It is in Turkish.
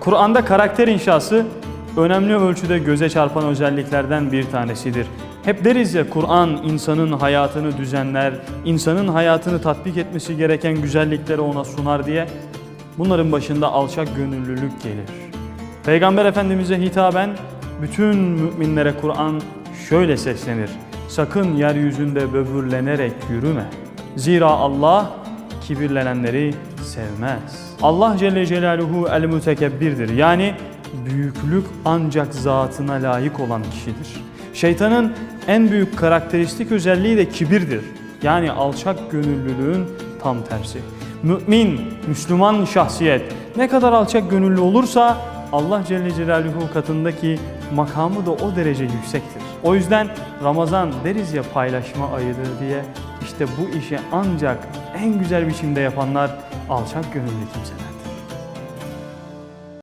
Kur'an'da karakter inşası önemli ölçüde göze çarpan özelliklerden bir tanesidir. Hep deriz ya Kur'an insanın hayatını düzenler, insanın hayatını tatbik etmesi gereken güzellikleri ona sunar diye. Bunların başında alçak gönüllülük gelir. Peygamber Efendimiz'e hitaben bütün müminlere Kur'an şöyle seslenir. Sakın yeryüzünde böbürlenerek yürüme. Zira Allah kibirlenenleri sevmez. Allah Celle Celaluhu el mütekebbirdir. Yani büyüklük ancak zatına layık olan kişidir. Şeytanın en büyük karakteristik özelliği de kibirdir. Yani alçak gönüllülüğün tam tersi. Mümin, Müslüman şahsiyet ne kadar alçak gönüllü olursa Allah Celle Celaluhu katındaki makamı da o derece yüksektir. O yüzden Ramazan deriz ya paylaşma ayıdır diye işte bu işi ancak en güzel biçimde yapanlar alçak gönüllü kimseler.